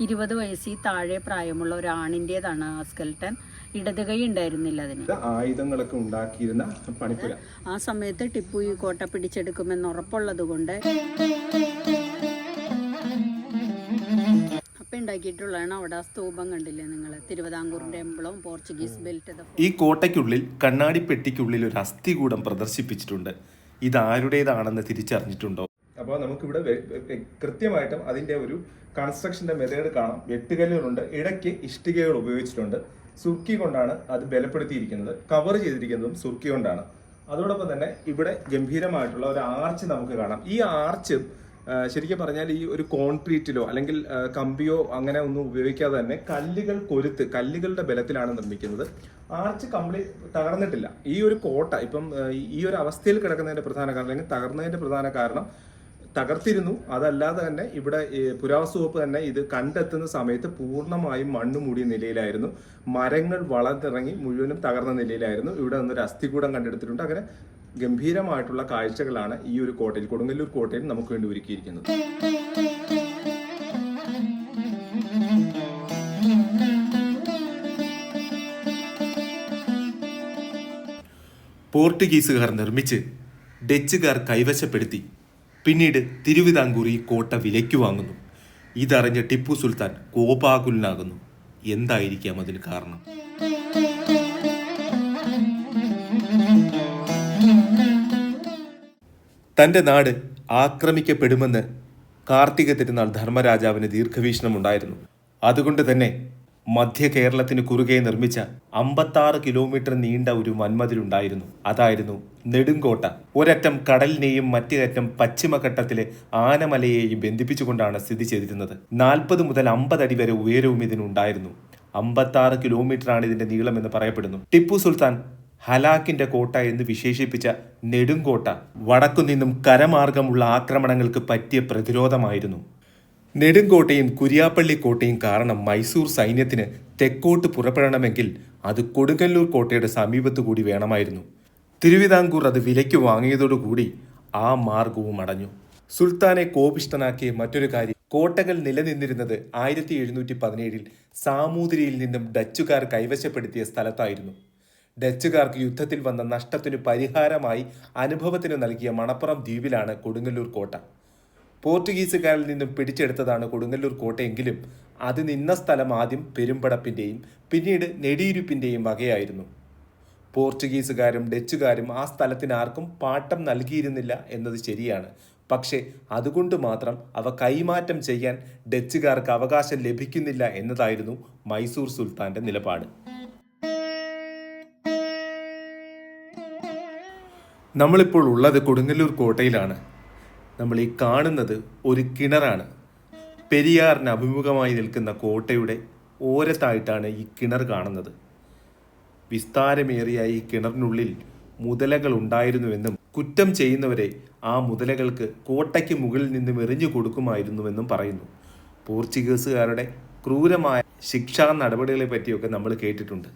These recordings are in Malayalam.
ഇരുപത് വയസ്സിൽ താഴെ പ്രായമുള്ള ഒരു ആ സ്കെൽട്ടൻ ഇടത് കൈ ഉണ്ടായിരുന്നില്ല അതിന്. ആയുധങ്ങളൊക്കെ ഉണ്ടാക്കിയിരുന്ന പണിപ്പുര. ആ സമയത്ത് ടിപ്പു ഈ കോട്ട പിടിച്ചെടുക്കുമെന്ന് ഉറപ്പുള്ളത് കൊണ്ട് അപ്പം ഉണ്ടാക്കിയിട്ടുള്ളതാണ് അവിടെ സ്തൂപം കണ്ടില്ലേ നിങ്ങൾ പോർച്ചുഗീസ് ബെൽറ്റ് ഈ കോട്ടയ്ക്കുള്ളിൽ കണ്ണാടി പെട്ടിക്കുള്ളിൽ ഒരു അസ്ഥികൂടം പ്രദർശിപ്പിച്ചിട്ടുണ്ട്. ഇത് ആരുടേതാണെന്ന് തിരിച്ചറിഞ്ഞിട്ടുണ്ടോ? അപ്പോൾ നമുക്കിവിടെ കൃത്യമായിട്ടും അതിന്റെ ഒരു കൺസ്ട്രക്ഷന്റെ മെത്തേഡ് കാണാം. വെട്ടുകല്ലുകളുണ്ട്. ഇടയ്ക്ക് ഇഷ്ടികകൾ ഉപയോഗിച്ചിട്ടുണ്ട്. സുർക്കി കൊണ്ടാണ് അത് ബലപ്പെടുത്തിയിരിക്കുന്നത്. കവർ ചെയ്തിരിക്കുന്നതും സുർക്കി കൊണ്ടാണ്. അതോടൊപ്പം തന്നെ ഇവിടെ ഗംഭീരമായിട്ടുള്ള ഒരു ആർച്ച് നമുക്ക് കാണാം. ഈ ആർച്ച് ശരിക്കും പറഞ്ഞാൽ ഈ ഒരു കോൺക്രീറ്റിലോ അല്ലെങ്കിൽ കമ്പിയോ അങ്ങനെ ഒന്നും ഉപയോഗിക്കാതെ തന്നെ കല്ലുകൾ കൊരുത്ത് കല്ലുകളുടെ ബലത്തിലാണ് നിർമ്മിക്കുന്നത്. ആർച്ച് കംപ്ലീറ്റ് തകർന്നിട്ടില്ല. ഈ ഒരു കോട്ട ഇപ്പം ഈ ഒരു അവസ്ഥയിൽ കിടക്കുന്നതിന്റെ പ്രധാന കാരണം അല്ലെങ്കിൽ തകർന്നതിന്റെ പ്രധാന കാരണം തകർത്തിരുന്നു. അതല്ലാതെ തന്നെ ഇവിടെ പുരാവസ്തു വകുപ്പ് തന്നെ ഇത് കണ്ടെത്തുന്ന സമയത്ത് പൂർണമായും മണ്ണ് മൂടിയ നിലയിലായിരുന്നു. മരങ്ങൾ വളർന്നിറങ്ങി മുഴുവനും തകർന്ന നിലയിലായിരുന്നു. ഇവിടെ നിന്നൊരു അസ്ഥികൂടം കണ്ടെടുത്തിട്ടുണ്ട്. അങ്ങനെ ഗംഭീരമായിട്ടുള്ള കാഴ്ചകളാണ് ഈ ഒരു കോട്ടയിൽ കൊടുങ്ങല്ലൂർ കോട്ടയിൽ നമുക്ക് വേണ്ടി ഒരുക്കിയിരിക്കുന്നത്. പോർട്ടുഗീസുകാർ നിർമ്മിച്ച് ഡച്ചുകാർ കൈവശപ്പെടുത്തി. പിന്നീട് തിരുവിതാംകൂർ ഈ കോട്ട വിലയ്ക്ക് വാങ്ങുന്നു. ഇതറിഞ്ഞ ടിപ്പു സുൽത്താൻ കോപാകുലനാകുന്നു. എന്തായിരിക്കാം അതിന് കാരണം? തന്റെ നാട് ആക്രമിക്കപ്പെടുമെന്ന് കാർത്തിക തിരുനാൾ ധർമ്മരാജാവിന് ദീർഘവീക്ഷണമുണ്ടായിരുന്നു. അതുകൊണ്ട് തന്നെ മധ്യ കേരളത്തിന് കുറുകെ നിർമ്മിച്ച അമ്പത്താറ് കിലോമീറ്റർ നീണ്ട ഒരു വൻമതിലുണ്ടായിരുന്നു അതായിരുന്നു നെടുങ്കോട്ട. ഒരറ്റം കടലിനെയും മറ്റേ അറ്റം പശ്ചിമഘട്ടത്തിലെ ആനമലയെയും ബന്ധിപ്പിച്ചുകൊണ്ടാണ് സ്ഥിതി ചെയ്തിരുന്നത്. നാൽപ്പത് മുതൽ അമ്പത് അടി വരെ ഉയരവും ഇതിനുണ്ടായിരുന്നു. അമ്പത്താറ് കിലോമീറ്ററാണ് ഇതിന്റെ നീളമെന്ന് പറയപ്പെടുന്നു. ടിപ്പു സുൽത്താൻ ഹലാക്കിന്റെ കോട്ട എന്ന് വിശേഷിപ്പിച്ച നെടുങ്കോട്ട വടക്കുനിന്നും കരമാർഗമുള്ള ആക്രമണങ്ങൾക്ക് പറ്റിയ പ്രതിരോധമായിരുന്നു. നെടുങ്കോട്ടയും കുരിയാപ്പള്ളി കോട്ടയും കാരണം മൈസൂർ സൈന്യത്തിന് തെക്കോട്ട് പുറപ്പെടണമെങ്കിൽ അത് കൊടുങ്ങല്ലൂർ കോട്ടയുടെ സമീപത്തു കൂടി വേണമായിരുന്നു. തിരുവിതാംകൂർ അത് വിലയ്ക്ക് വാങ്ങിയതോടുകൂടി ആ മാർഗവും അടഞ്ഞു. സുൽത്താനെ കോപിഷ്ടനാക്കിയ മറ്റൊരു കാര്യം കോട്ടകൾ നിലനിന്നിരുന്നത് ആയിരത്തി എഴുന്നൂറ്റി പതിനേഴിൽ സാമൂതിരിയിൽ നിന്നും ഡച്ചുകാർ കൈവശപ്പെടുത്തിയ സ്ഥലത്തായിരുന്നു. ഡച്ചുകാർക്ക് യുദ്ധത്തിൽ വന്ന നഷ്ടത്തിനു പരിഹാരമായി അനുഭവത്തിന് നൽകിയ മണപ്പുറം ദ്വീപിലാണ് കൊടുങ്ങല്ലൂർ കോട്ട. പോർച്ചുഗീസുകാരിൽ നിന്നും പിടിച്ചെടുത്തതാണ് കൊടുങ്ങല്ലൂർ കോട്ടയെങ്കിലും അത് നിന്ന സ്ഥലം ആദ്യം പെരുമ്പടപ്പിന്റെയും പിന്നീട് നെടിയിരുപ്പിന്റെയും വകയായിരുന്നു. പോർച്ചുഗീസുകാരും ഡച്ചുകാരും ആ സ്ഥലത്തിന് ആർക്കും പാട്ടം നൽകിയിരുന്നില്ല എന്നത് ശരിയാണ്. പക്ഷേ അതുകൊണ്ട് മാത്രം അവ കൈമാറ്റം ചെയ്യാൻ ഡച്ചുകാർക്ക് അവകാശം ലഭിക്കുന്നില്ല എന്നതായിരുന്നു മൈസൂർ സുൽത്താന്റെ നിലപാട്. നമ്മളിപ്പോൾ ഉള്ളത് കൊടുങ്ങല്ലൂർ കോട്ടയിലാണ്. നമ്മൾ ഈ കാണുന്നത് ഒരു കിണറാണ്. പെരിയാറിന് അഭിമുഖമായി നിൽക്കുന്ന കോട്ടയുടെ ഓരത്തായിട്ടാണ് ഈ കിണർ കാണുന്നത്. വിസ്താരമേറിയ ഈ കിണറിനുള്ളിൽ മുതലകൾ ഉണ്ടായിരുന്നുവെന്നും കുറ്റം ചെയ്യുന്നവരെ ആ മുതലകൾക്ക് കോട്ടയ്ക്ക് മുകളിൽ നിന്നും എറിഞ്ഞു കൊടുക്കുമായിരുന്നുവെന്നും പറയുന്നു. പോർച്ചുഗീസുകാരുടെ ക്രൂരമായ ശിക്ഷാ നടപടികളെ പറ്റിയൊക്കെ നമ്മൾ കേട്ടിട്ടുണ്ട്.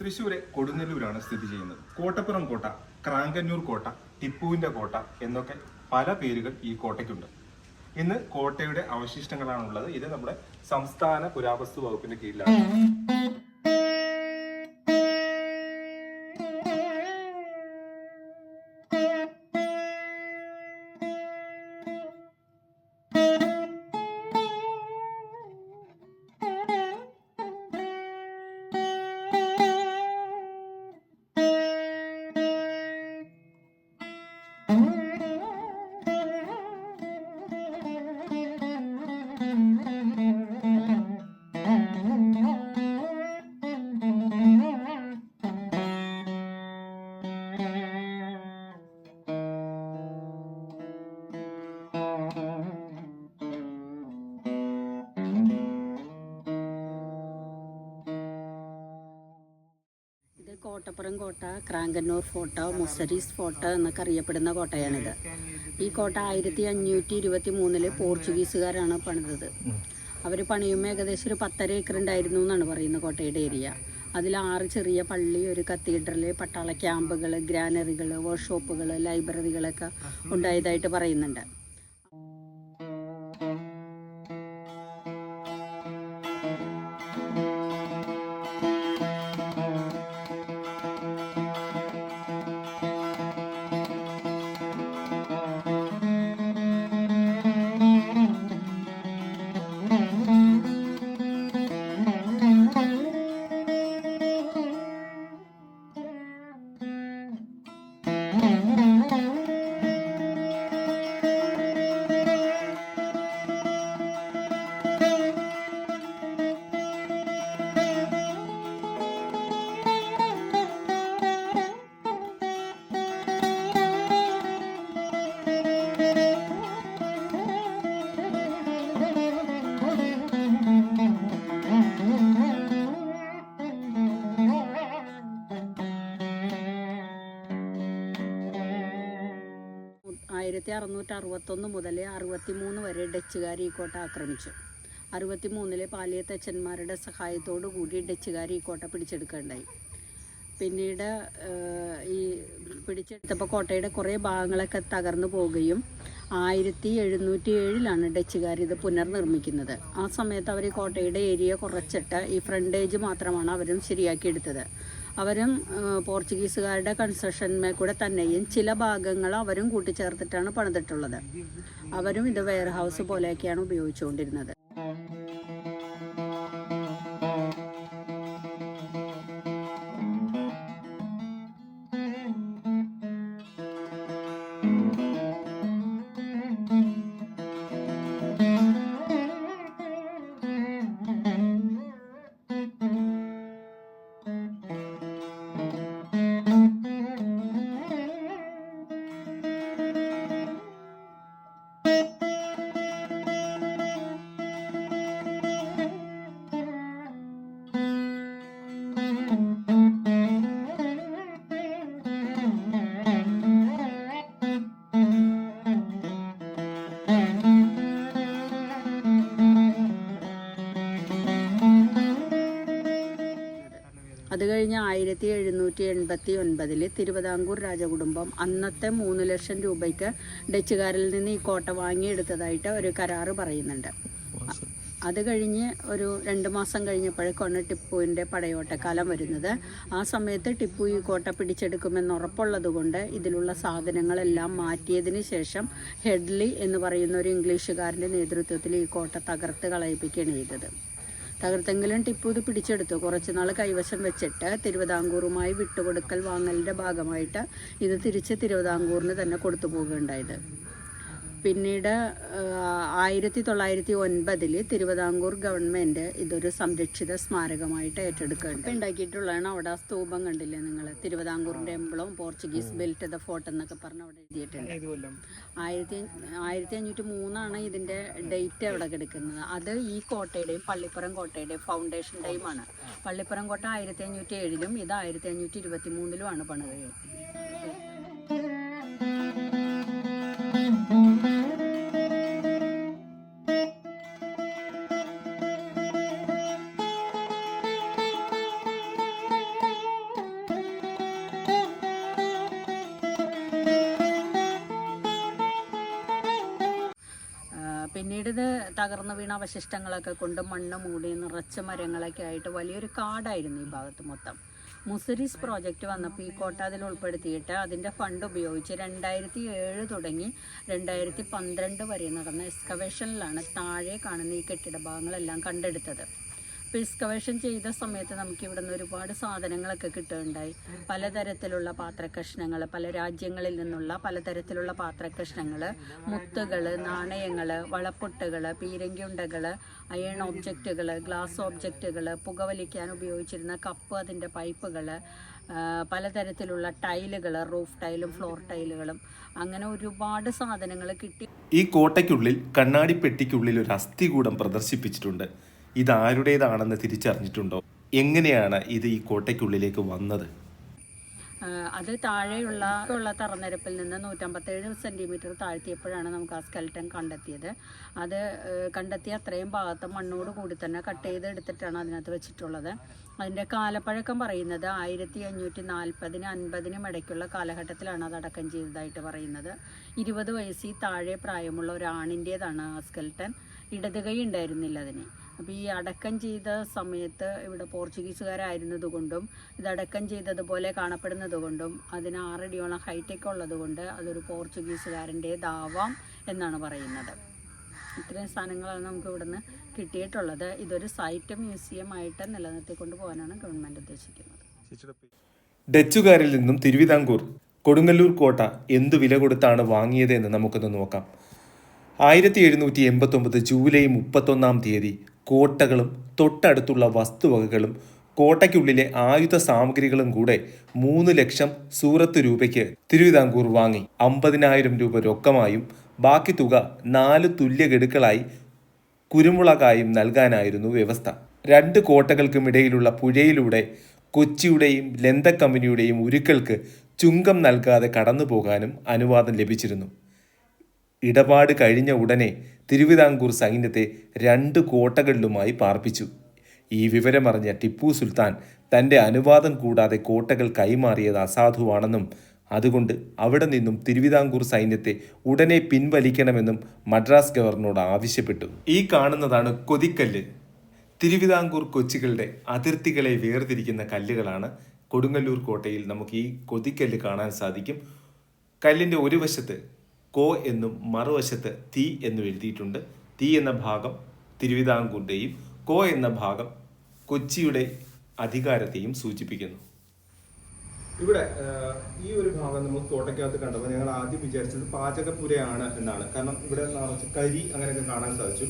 തൃശ്ശൂരെ കൊടുങ്ങല്ലൂരാണ് സ്ഥിതി ചെയ്യുന്നത്. കോട്ടപ്പുറം കോട്ട ക്രാങ്കന്നൂർ കോട്ട ടിപ്പുവിന്റെ കോട്ട എന്നൊക്കെ പല പേരുകൾ ഈ കോട്ടയ്ക്കുണ്ട്. ഇന്ന് കോട്ടയുടെ അവശിഷ്ടങ്ങളാണുള്ളത്. ഇത് നമ്മുടെ സംസ്ഥാന പുരാവസ്തു വകുപ്പിന്റെ കീഴിലാണ്. കോട്ടപ്പുറം കോട്ട ക്രാങ്കന്നൂർ ഫോർട്ട് മുസരീസ് ഫോർട്ട് എന്നൊക്കെ അറിയപ്പെടുന്ന കോട്ടയാണിത്. ഈ കോട്ട ആയിരത്തി അഞ്ഞൂറ്റി ഇരുപത്തി മൂന്നിൽ പോർച്ചുഗീസുകാരാണ് പണിതത്. അവർ പണിയുമ്പോൾ ഏകദേശം ഒരു പത്തര ഏക്കർ ഉണ്ടായിരുന്നു എന്നാണ് പറയുന്നത് കോട്ടയുടെ ഏരിയ. അതിൽ ആറ് ചെറിയ പള്ളി ഒരു കത്തീഡ്രൽ പട്ടാള ക്യാമ്പുകൾ ഗ്രാനറികൾ വർക്ക്ഷോപ്പുകൾ ലൈബ്രറികളൊക്കെ ഉണ്ടായതായിട്ട് പറയുന്നുണ്ട്. അറുന്നൂറ്റി അറുപത്തൊന്ന് മുതൽ അറുപത്തി മൂന്ന് വരെ ഡച്ചുകാർ ഈ കോട്ട ആക്രമിച്ചു. അറുപത്തി മൂന്നിലെ പാലിയത്തച്ഛന്മാരുടെ സഹായത്തോടു കൂടി ഡച്ചുകാർ ഈ കോട്ട പിടിച്ചെടുക്കുകയുണ്ടായി. പിന്നീട് ഈ പിടിച്ചെടുത്തപ്പോൾ കോട്ടയുടെ കുറേ ഭാഗങ്ങളൊക്കെ തകർന്നു പോവുകയും ആയിരത്തി എഴുന്നൂറ്റി ഏഴിലാണ് ഡച്ചുകാർ ഇത് പുനർനിർമ്മിക്കുന്നത്. ആ സമയത്ത് അവർ കോട്ടയുടെ ഏരിയ കുറച്ചിട്ട് ഈ ഫ്രണ്ടേജ് മാത്രമാണ് അവരും ശരിയാക്കിയെടുത്തത്. അവരും പോർച്ചുഗീസുകാരുടെ കൺസ്ട്രക്ഷന്മേ കൂടെ തന്നെയും ചില ഭാഗങ്ങൾ അവരും കൂട്ടിച്ചേർത്തിട്ടാണ് പണിതിട്ടുള്ളത്. അവരും ഇത് വെയർ ഹൗസ് പോലെയൊക്കെയാണ് ഉപയോഗിച്ചുകൊണ്ടിരുന്നത്. ആയിരത്തി എഴുന്നൂറ്റി എൺപത്തി ഒൻപതിൽ തിരുവിതാംകൂർ രാജകുടുംബം അന്നത്തെ മൂന്ന് ലക്ഷം രൂപയ്ക്ക് ഡച്ചുകാരിൽ നിന്ന് ഈ കോട്ട വാങ്ങിയെടുത്തതായിട്ട് ഒരു കരാറ് പറയുന്നുണ്ട്. അത് കഴിഞ്ഞ് ഒരു രണ്ട് മാസം കഴിഞ്ഞപ്പോഴേക്കാണ് ടിപ്പുവിന്റെ പടയോട്ടക്കാലം വരുന്നത്. ആ സമയത്ത് ടിപ്പു ഈ കോട്ട പിടിച്ചെടുക്കുമെന്ന് ഉറപ്പുള്ളത് കൊണ്ട് ഇതിലുള്ള സാധനങ്ങളെല്ലാം മാറ്റിയതിന് ശേഷം ഹെഡ്ലി എന്ന് പറയുന്ന ഒരു ഇംഗ്ലീഷുകാരന്റെ നേതൃത്വത്തിൽ ഈ കോട്ട തകർത്ത് കളയിപ്പിക്കുകയാണ് ചെയ്തത്. തകർത്തെങ്കിലും ടിപ്പു ഇത് പിടിച്ചെടുത്തു. കുറച്ച് നാൾ കൈവശം വെച്ചിട്ട് തിരുവിതാംകൂറുമായി വിട്ടുകൊടുക്കൽ വാങ്ങലിന്റെ ഭാഗമായിട്ട് ഇത് തിരിച്ച് തിരുവിതാംകൂറിന് തന്നെ കൊടുത്തു പോവുകയുണ്ടായത് പിന്നീട് ആയിരത്തി തൊള്ളായിരത്തി ഒൻപതിൽ തിരുവിതാംകൂർ ഗവൺമെന്റ് ഇതൊരു സംരക്ഷിത സ്മാരകമായിട്ട് ഏറ്റെടുക്കുന്നുണ്ട് ഉണ്ടാക്കിയിട്ടുള്ളതാണ് അവിടെ ആ സ്തൂപം കണ്ടില്ലേ നിങ്ങൾ തിരുവിതാംകൂറിന്റെ emblem Portuguese built the fort എന്നൊക്കെ പറഞ്ഞ് അവിടെ എഴുതിയിട്ടുണ്ട്. ആയിരത്തി ആയിരത്തി അഞ്ഞൂറ്റി മൂന്നാണ് ഇതിന്റെ ഡേറ്റ് അവിടെ കിടക്കുന്നത്. അത് ഈ കോട്ടയുടെയും പള്ളിപ്പുറം കോട്ടയുടെയും ഫൗണ്ടേഷൻ ടൈമാണ് പള്ളിപ്പുറം കോട്ട ആയിരത്തി അഞ്ഞൂറ്റി ഏഴിലും ഇത് ആയിരത്തി അഞ്ഞൂറ്റി ഇരുപത്തി മൂന്നിലുമാണ് പണിത് പിന്നീട് ഇത് തകർന്നു വീണ അവശിഷ്ടങ്ങളൊക്കെ കൊണ്ട് മണ്ണ് മൂടി നിറച്ച മരങ്ങളൊക്കെ ആയിട്ട് വലിയൊരു കാടായിരുന്നു ഈ ഭാഗത്ത് മൊത്തം. മുസരിസ് പ്രോജക്റ്റ് വന്നപ്പോൾ ഈ കോട്ട അതിൽ ഉൾപ്പെടുത്തിയിട്ട് അതിന്റെ ഫണ്ട് ഉപയോഗിച്ച് രണ്ടായിരത്തി ഏഴ് തുടങ്ങി രണ്ടായിരത്തി പന്ത്രണ്ട് വരെ നടന്ന എക്സ്കവേഷനിലാണ് താഴെ കാണുന്ന ഈ കെട്ടിട ഭാഗങ്ങളെല്ലാം കണ്ടെടുത്തത്. എക്സ്കവേഷൻ ചെയ്ത സമയത്ത് നമുക്ക് ഇവിടെ നിന്ന് ഒരുപാട് സാധനങ്ങളൊക്കെ കിട്ടുകയുണ്ടായി. പലതരത്തിലുള്ള പാത്രക്കഷ്ണങ്ങൾ പല രാജ്യങ്ങളിൽ നിന്നുള്ള പലതരത്തിലുള്ള പാത്രക്കഷ്ണങ്ങൾ മുത്തുകൾ നാണയങ്ങൾ വളപ്പൊട്ടുകൾ പീരങ്കിയുണ്ടകൾ അയൺ ഒബ്ജക്റ്റുകൾ ഗ്ലാസ് ഒബ്ജക്റ്റുകൾ പുകവലിക്കാൻ ഉപയോഗിച്ചിരുന്ന കപ്പ് അതിന്റെ പൈപ്പുകൾ പലതരത്തിലുള്ള ടൈലുകൾ റൂഫ് ടൈലും ഫ്ലോർ ടൈലുകളും അങ്ങനെ ഒരുപാട് സാധനങ്ങൾ കിട്ടി. ഈ കോട്ടയ്ക്കുള്ളിൽ കണ്ണാടി പെട്ടിക്കുള്ളിൽ ഒരു അസ്ഥികൂടം പ്രദർശിപ്പിച്ചിട്ടുണ്ട്. ഇത് ആരുടേതാണെന്ന് തിരിച്ചറിഞ്ഞിട്ടുണ്ടോ? എങ്ങനെയാണ് ഇത് ഈ കോട്ടയ്ക്കുള്ളിലേക്ക് വന്നത്? അത് താഴെയുള്ള ഉള്ള തറനിരപ്പിൽ നിന്ന് നൂറ്റമ്പത്തേഴ് സെന്റിമീറ്റർ താഴ്ത്തിയപ്പോഴാണ് നമുക്ക് ആ സ്കെൽറ്റൻ കണ്ടെത്തിയത്. അത് കണ്ടെത്തിയ അത്രയും ഭാഗത്ത് മണ്ണോട് കൂടി തന്നെ കട്ട് ചെയ്ത് എടുത്തിട്ടാണ് അതിനകത്ത് വെച്ചിട്ടുള്ളത്. അതിന്റെ കാലപ്പഴക്കം പറയുന്നത് ആയിരത്തി അഞ്ഞൂറ്റി നാൽപ്പതിന് അൻപതിനും ഇടയ്ക്കുള്ള കാലഘട്ടത്തിലാണ് അത് അടക്കം ചെയ്തതായിട്ട് പറയുന്നത്. ഇരുപത് വയസ്സിൽ താഴെ പ്രായമുള്ള ഒരാണിന്റേതാണ് ആ സ്കെൽറ്റൻ ഇടതുകൈ ഉണ്ടായിരുന്നില്ല അതിന്. അപ്പോൾ ഈ അടക്കം ചെയ്ത സമയത്ത് ഇവിടെ പോർച്ചുഗീസുകാരായിരുന്നത് കൊണ്ടും ഇത് അടക്കം ചെയ്തതുപോലെ കാണപ്പെടുന്നത് കൊണ്ടും അതിന് ആറടിയോളം ഹൈടെക് ഉള്ളത് കൊണ്ട് അതൊരു പോർച്ചുഗീസുകാരന്റേതാവാം എന്നാണ് പറയുന്നത്. ഇത്രയും സാധനങ്ങളാണ് നമുക്ക് ഇവിടുന്ന് കിട്ടിയിട്ടുള്ളത്. ഇതൊരു സൈറ്റ് മ്യൂസിയം ആയിട്ട് നിലനിർത്തിക്കൊണ്ട് പോകാനാണ് ഗവൺമെന്റ് ഉദ്ദേശിക്കുന്നത്. ഡച്ചുകാരിൽ നിന്നും തിരുവിതാംകൂർ കൊടുങ്ങല്ലൂർ കോട്ട എന്തു വില കൊടുത്താണ് വാങ്ങിയത് എന്ന് നമുക്കൊന്ന് നോക്കാം. ആയിരത്തി എഴുന്നൂറ്റി എൺപത്തൊമ്പത് ജൂലൈ മുപ്പത്തൊന്നാം തീയതി കോട്ടകളും തൊട്ടടുത്തുള്ള വസ്തുവകകളും കോട്ടയ്ക്കുള്ളിലെ ആയുധ സാമഗ്രികളും കൂടെ മൂന്ന് ലക്ഷം സൂറത്ത് രൂപയ്ക്ക് തിരുവിതാംകൂർ വാങ്ങി. അമ്പതിനായിരം രൂപ രൊക്കമായും ബാക്കി തുക നാല് തുല്യ ഗഡുക്കളായി കുരുമുളകായും നൽകാനായിരുന്നു വ്യവസ്ഥ. രണ്ട് കോട്ടകൾക്കുമിടയിലുള്ള പുഴയിലൂടെ കൊച്ചിയുടെയും ലന്ത കമ്പനിയുടെയും ഉരുക്കൾക്ക് ചുങ്കം നൽകാതെ കടന്നു പോകാനും അനുവാദം ലഭിച്ചിരുന്നു. ഇടപാട് കഴിഞ്ഞ ഉടനെ തിരുവിതാംകൂർ സൈന്യത്തെ രണ്ട് കോട്ടകളിലുമായി പാർപ്പിച്ചു. ഈ വിവരമറിഞ്ഞ ടിപ്പു സുൽത്താൻ തന്റെ അനുവാദം കൂടാതെ കോട്ടകൾ കൈമാറിയത് അസാധുവാണെന്നും അതുകൊണ്ട് അവിടെ നിന്നും തിരുവിതാംകൂർ സൈന്യത്തെ ഉടനെ പിൻവലിക്കണമെന്നും മദ്രാസ് ഗവർണറോട് ആവശ്യപ്പെട്ടു. ഈ കാണുന്നതാണ് കൊതിക്കല്ല്. തിരുവിതാംകൂർ കൊച്ചുകളുടെ അതിർത്തികളെ വേർതിരിക്കുന്ന കല്ലുകളാണ് കൊടുങ്ങല്ലൂർ കോട്ടയിൽ നമുക്ക് ഈ കൊതിക്കല്ല് കാണാൻ സാധിക്കും. കല്ലിന്റെ ഒരു വശത്ത് കോ എന്നും മറുവശത്ത് തീ എന്നും എഴുതിയിട്ടുണ്ട്. തീ എന്ന ഭാഗം തിരുവിതാംകൂറിന്റെയും കോ എന്ന ഭാഗം കൊച്ചിയുടെ അധികാരത്തെയും സൂചിപ്പിക്കുന്നു. ഇവിടെ ഈ ഒരു ഭാഗം നമ്മൾ കോട്ടയ്ക്കകത്ത് കണ്ടപ്പോൾ ഞങ്ങൾ ആദ്യം വിചാരിച്ചത് പാചകപ്പുരയാണ് എന്നാണ്. കാരണം ഇവിടെ കരി അങ്ങനെയൊക്കെ കാണാൻ സാധിച്ചു.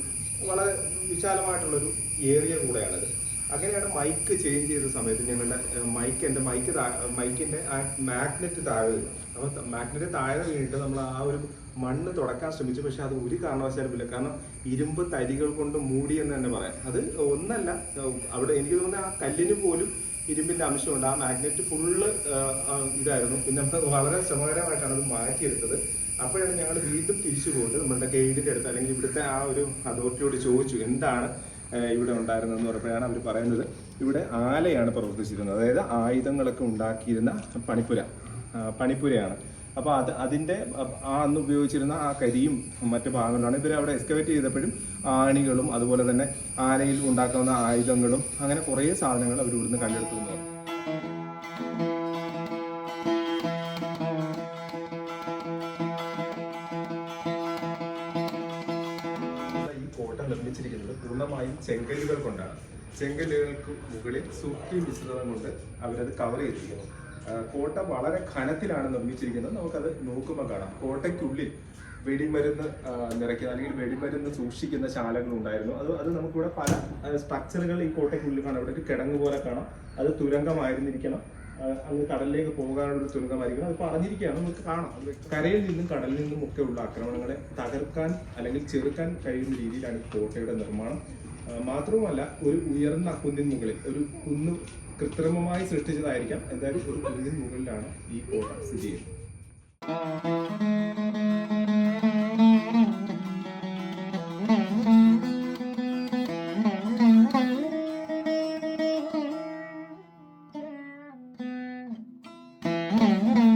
വളരെ വിശാലമായിട്ടുള്ളൊരു ഏരിയ കൂടെയാണിത്. അങ്ങനെയാണ് മൈക്ക് ചേഞ്ച് ചെയ്ത സമയത്ത് ഞങ്ങളുടെ മൈക്ക് എന്റെ മൈക്ക് മൈക്കിന്റെ ആ മാഗ്നറ്റ് താഴെ അപ്പോൾ മാഗ്നറ്റ് താഴെ വീണിട്ട് നമ്മൾ ആ ഒരു മണ്ണ് തുടക്കാൻ ശ്രമിച്ചു. പക്ഷെ അത് ഒരു കാരണവശാലും ഇല്ല കാരണം ഇരുമ്പ് തരികൾ കൊണ്ട് മൂടി എന്ന് തന്നെ പറയാം. അത് ഒന്നല്ല അവിടെ എനിക്ക് തോന്നുന്നത് ആ കല്ലിന് പോലും ഇരുമ്പിന്റെ അംശമുണ്ട്. ആ മാഗ്നറ്റ് ഫുള്ള് ഇതായിരുന്നു. പിന്നെ വളരെ ശ്രമകരമായിട്ടാണ് അത് മാറ്റിയെടുത്തത്. അപ്പോഴാണ് ഞങ്ങൾ വീണ്ടും തിരിച്ചു പോയിട്ട് നമ്മളുടെ ഗൈഡിന്റെ അടുത്ത് അല്ലെങ്കിൽ ഇവിടുത്തെ ആ ഒരു അതോറിറ്റിയോട് ചോദിച്ചു എന്താണ് ഇവിടെ ഉണ്ടായിരുന്നതെന്ന് പറഞ്ഞപ്പോഴാണ് അവർ പറയുന്നത്. ഇവിടെ ആലയാണ് പ്രവർത്തിച്ചിരുന്നത്. അതായത് ആയുധങ്ങളൊക്കെ ഉണ്ടാക്കിയിരുന്ന പണിപ്പുര. പണിപ്പുരയാണ്. അപ്പോൾ അത് അതിന്റെ ആ അന്ന് ഉപയോഗിച്ചിരുന്ന ആ കരിയും മറ്റു ഭാഗങ്ങളാണ്. ഇവർ അവിടെ എക്സ്കവേറ്റ് ചെയ്തപ്പോഴും ആണികളും അതുപോലെ തന്നെ ആനയിൽ ഉണ്ടാക്കാവുന്ന ആയുധങ്ങളും അങ്ങനെ കുറേ സാധനങ്ങൾ അവർ ഇവിടുന്ന് കണ്ടെടുത്തു എന്ന്. കോട്ട നിർമ്മിച്ചിരിക്കുന്നത് പൂർണമായും ചെങ്കല്ലുകൾ കൊണ്ടാണ്. ചെങ്കല്ലുകൾക്ക് മുകളിൽ സുക്കി മിശ്രിതം കൊണ്ട് അവരത് കവർ ചെയ്തിരിക്കുന്നു. കോട്ട വളരെ ഘനത്തിലാണ് നിർമ്മിച്ചിരിക്കുന്നത്. നമുക്കത് നോക്കുമ്പോൾ കാണാം. കോട്ടയ്ക്കുള്ളിൽ വെടിമരുന്ന് നിറയ്ക്കുന്ന അല്ലെങ്കിൽ വെടിമരുന്ന് സൂക്ഷിക്കുന്ന ശാലകൾ ഉണ്ടായിരുന്നു. അത് അത് നമുക്കിവിടെ പല സ്ട്രക്ചറുകൾ ഈ കോട്ടയ്ക്കുള്ളിൽ കാണാം. ഇവിടെ ഒരു കിടങ്ങ് പോലെ കാണാം. അത് തുരങ്കമായിരുന്നിരിക്കണം. അങ്ങ് കടലിലേക്ക് പോകാനുള്ള ഒരു അത് പറഞ്ഞിരിക്കുകയാണ്. നമുക്ക് കാണാം. കരയിൽ നിന്നും കടലിൽ നിന്നും ഒക്കെ ഉള്ള ആക്രമണങ്ങളെ തകർക്കാൻ അല്ലെങ്കിൽ ചെറുക്കാൻ കഴിയുന്ന രീതിയിലാണ് കോട്ടയുടെ നിർമ്മാണം. മാത്രവുമല്ല ഒരു ഉയർന്ന കുന്നിൻ മുകളിൽ ഒരു കുന്ന് കൃത്രിമമായി സൃഷ്ടിച്ചതായിരിക്കാം. എന്തായാലും ഒരു കുന്നിൻ മുകളിലാണ് ഈ കോട്ട സ്ഥിതി ചെയ്യുന്നത്. Mm-hmm.